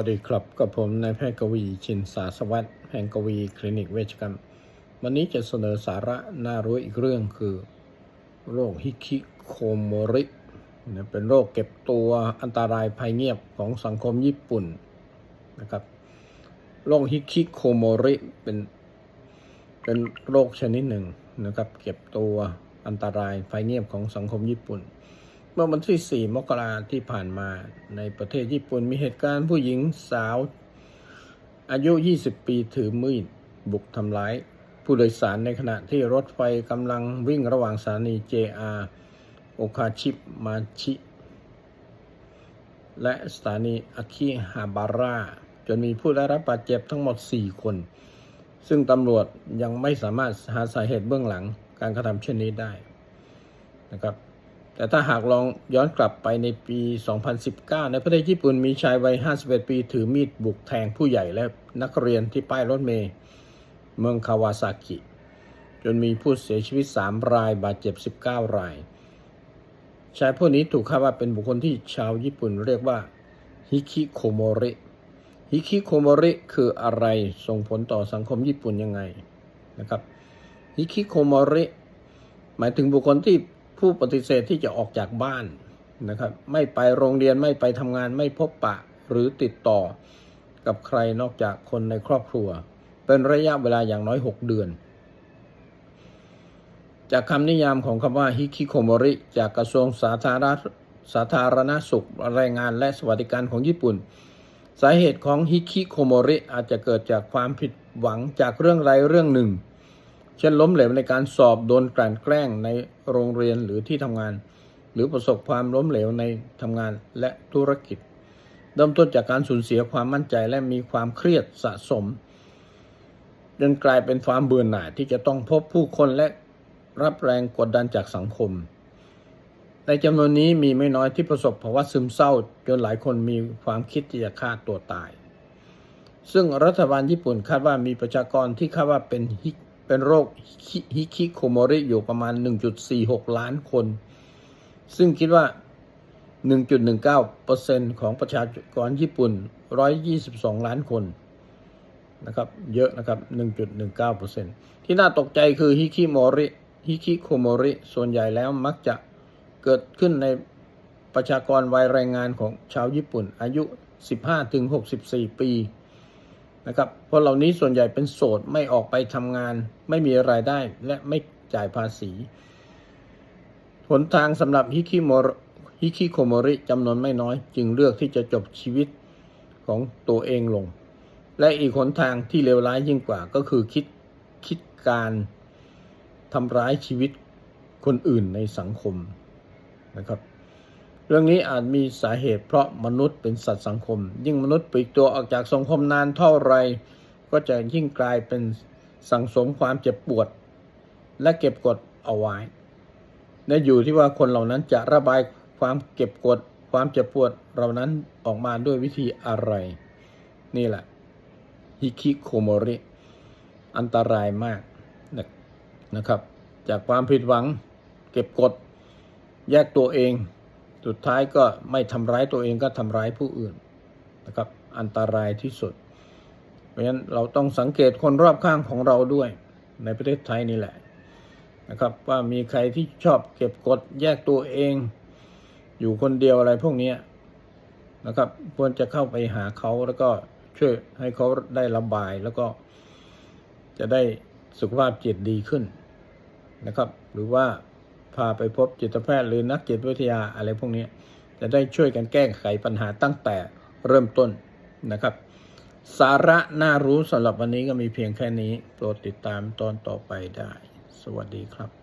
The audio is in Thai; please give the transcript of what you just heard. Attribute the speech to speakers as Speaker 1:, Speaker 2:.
Speaker 1: สวัสดีครับกับผมนายแพทย์กวีชินสาสวัสดิ์แห่งกวีคลินิกเวชกรรม วันนี้จะเสนอสาระน่ารู้อีกเรื่องคือ โรคฮิคิโคโมรินะเป็นโรคเก็บตัวอันตรายภัยเงียบของสังคมญี่ปุ่นนะครับโรคฮิคิโคโมริเป็นเป็นโรคชนิดหนึ่งนะครับ เก็บตัวอันตรายภัยเงียบของสังคมญี่ปุ่น มื่อวันที่ 4 มกราที่ผ่านมาในประเทศญี่ปุ่นมีเหตุการณ์ผู้หญิงสาว อายุ 20 ปีถือมีดบุกทำร้าย ผู้โดยสารในขณะที่รถไฟกำลังวิ่งระหว่างสถานี JR โอคาชิมาชิ และสถานีอาคิฮาบาระจนมีผู้ได้รับบาดเจ็บทั้งหมด 4 คน ซึ่งตำรวจยังไม่สามารถหาสาเหตุเบื้องหลังการกระทำเช่นนี้ได้นะครับ แต่ถ้าหากลองย้อนกลับไปในปี 2019 ในประเทศญี่ปุ่นมีชายวัย 51 ปี ถือมีดบุกแทงผู้ใหญ่และนักเรียนที่ป้ายรถเมล์เมืองคาวาซากิ จนมีผู้เสียชีวิต 3 รายบาดเจ็บ 19 ราย ชายผู้นี้ถูกคาดว่าเป็นบุคคลที่ชาวญี่ปุ่นเรียกว่าฮิคิโคโมริฮิคิโคโมริคืออะไรส่งผลต่อสังคมญี่ปุ่นยังไงนะครับฮิคิโคโมริหมายถึงบุคคลที่ ผู้ปฏิเสธที่จะออกจากบ้านนะครับ ไม่ไปโรงเรียนไม่ไปทำงานไม่พบปะหรือติดต่อกับใครนอกจากคนในครอบครัว เป็นระยะเวลาอย่างน้อย 6 เดือน จากคำนิยามของคำว่าฮิคิโคโมริจากกระทรวงสาธารณสาธารณสุขแรงงานและสวัสดิการของญี่ปุ่น สาเหตุของฮิคิโคโมริอาจจะเกิดจากความผิดหวังจากเรื่องใดเรื่องหนึ่ง เช่นล้มเหลวในการสอบโดนกลั่นแกล้งในโรงเรียนหรือที่ทำงาน หรือประสบความล้มเหลวในทำงานและธุรกิจ เริ่มต้นจากการสูญเสียความมั่นใจและมีความเครียดสะสมจนกลายเป็นความเบื่อหน่ายที่จะต้องพบผู้คนและรับแรงกดดันจากสังคม ในจำนวนนี้มีไม่น้อยที่ประสบภาวะซึมเศร้า จนหลายคนมีความคิดที่จะฆ่าตัวตาย ซึ่งรัฐบาลญี่ปุ่นคาดว่ามีประชากรที่คาดว่าเป็นฮิ เป็นโรคฮิคิโคโมริอยู่ประมาณ 1.46 ล้านคน ซึ่งคิดว่า 1.19%ของประชากรญี่ปุ่น 122 ล้านคนนะครับเยอะนะครับ 1.19%ที่น่าตกใจคือฮิคิโมริฮิคิโคโมริส่วนใหญ่แล้วมักจะเกิดขึ้นในประชากรวัยแรงงานของชาวญี่ปุ่น อายุ 15-64 ปี นะครับเพราะเหล่านี้ส่วนใหญ่เป็นโสดไม่ออกไปทำงาน ไม่มีรายได้และไม่จ่ายภาษีหนทางสำหรับฮิคิโมรฮิคิโคโมริจำนวนไม่น้อย จึงเลือกที่จะจบชีวิตของตัวเองลง และอีกหนทางที่เลวร้ายยิ่งกว่าก็คือคิดคิดการทำร้ายชีวิตคนอื่นในสังคมนะครับ เรื่องนี้อาจมีสาเหตุเพราะมนุษย์เป็นสัตว์สังคม ยิ่งมนุษย์ปลีกตัวออกจากสังคมนานเท่าไร ก็จะยิ่งกลายเป็นสังสมความเจ็บปวด และเก็บกดเอาไว้และอยู่ที่ว่าคนเหล่านั้นจะระบายความเก็บกด ความเจ็บปวดเหล่านั้นออกมาด้วยวิธีอะไร นี่แหละฮิคิโคโมริ อันตรายมากนะครับ จากความผิดหวัง เก็บกด แยกตัวเอง สุดท้ายก็ไม่ทำร้ายตัวเองก็ทำร้ายผู้อื่นนะครับอันตรายที่สุด เพราะฉะนั้นเราต้องสังเกตคนรอบข้างของเราด้วยในประเทศไทยนี่แหละนะครับว่ามีใครที่ชอบเก็บกดแยกตัวเอง อยู่คนเดียวอะไรพวกนี้นะครับควรจะเข้าไปหาเขาแล้วก็ช่วยให้เขาได้ระบายแล้วก็จะได้สุขภาพจิตดีขึ้นนะครับ หรือว่า พาไปพบจิตแพทย์หรือนักจิตวิทยาอะไรพวกนี้ จะได้ช่วยกันแก้ไขปัญหาตั้งแต่เริ่มต้นนะครับ สาระน่ารู้สำหรับวันนี้ก็มีเพียงแค่นี้ โปรดติดตามตอนต่อไปได้ สวัสดีครับ